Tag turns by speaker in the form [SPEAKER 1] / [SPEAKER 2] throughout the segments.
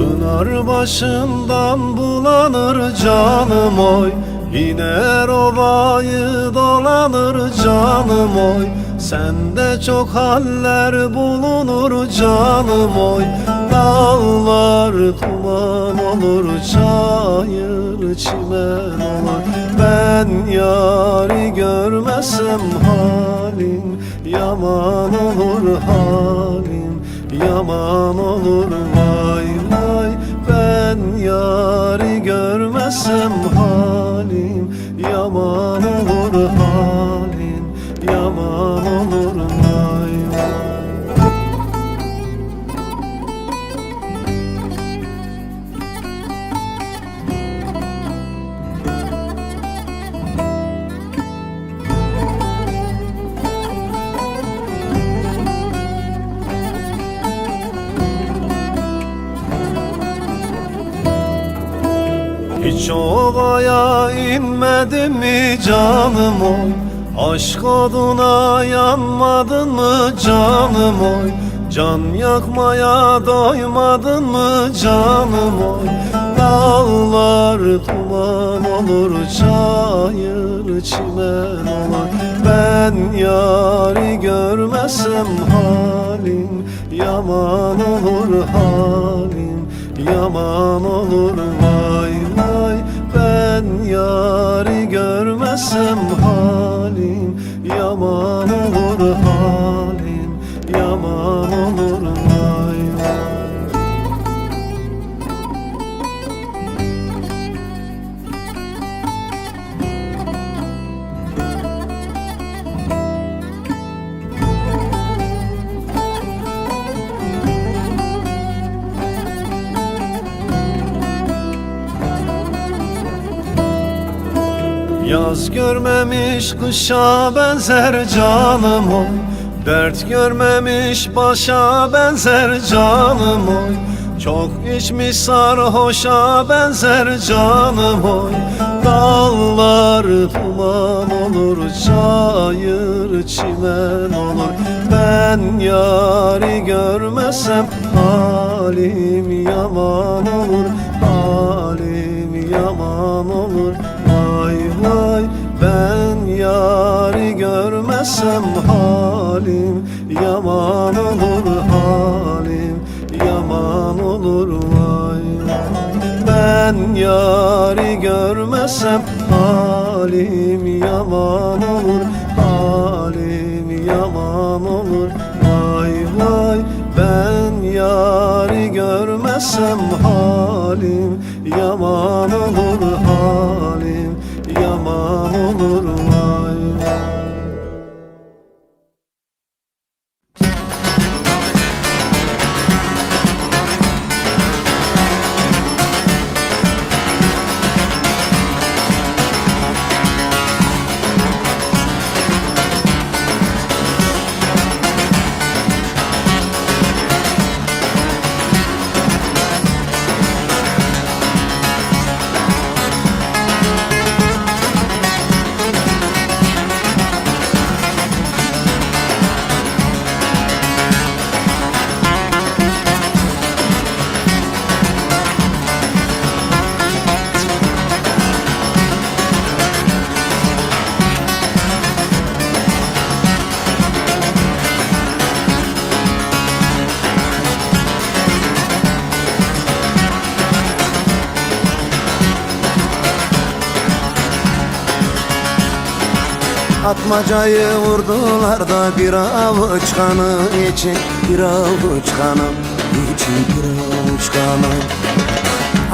[SPEAKER 1] Pınar başından bulanır canım oy İner ovayı dolanır canım oy. Sende çok haller bulunur canım oy. Dağlar duman olur çayır çimen olur. Ben yari görmesem halim Yaman olur halim Yaman olur. Vay vay Ben yari görmesem halim Yaman olur halim Hiç ovaya inmedin mi canım oy? Aşk oduna yanmadın mı canım oy? Can yakmaya doymadın mı canım oy? Dağlar duman olur çayır çimen olur. Ben yari görmesem halim Yaman olur halim Yaman olur. Vay Ben yari görmesem halim Yaman olur halim Yaz görmemiş kışa benzer canım oy. Dert görmemiş başa benzer canım oy. Çok içmiş sarhoşa benzer canım oy. Dağlar duman olur çayır çimen olur. Ben yari görmesem halim yaman olur Halim yaman olur Vay ben yari görmesem halim Yaman olur halim Yaman olur vay. Ben yari görmesem halim Yaman olur halim Yaman olur vay vay. Ben yari görmesem halim Yaman olur halim Yaman olur vay
[SPEAKER 2] Atmacayı vurdular da bir avuç kanı için Bir avuç kanım için bir avuç kanım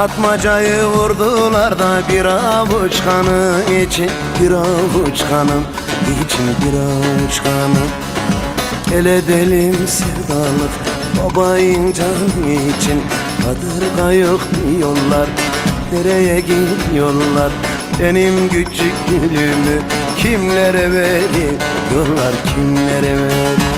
[SPEAKER 2] Atmacayı vurdular da bir avuç kanı için Bir avuç kanım için bir avuç kanım El edelim sevdalık babayın canı için. Kadırga yok diyorlar Nereye gidiyorlar? Benim küçük gülümü kimlere veriyorlar kimlere veriyor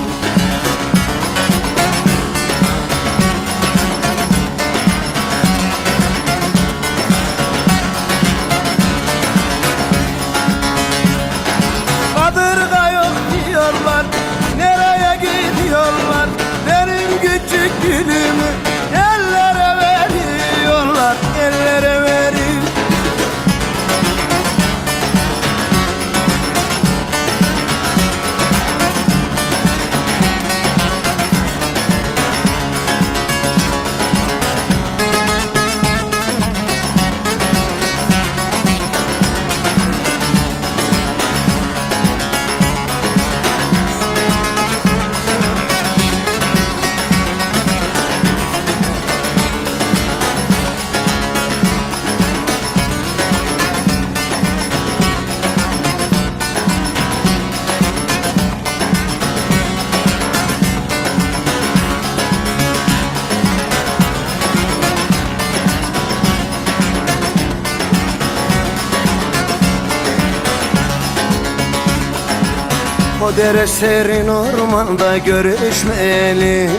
[SPEAKER 2] O dere serin ormanda görüşmeyelim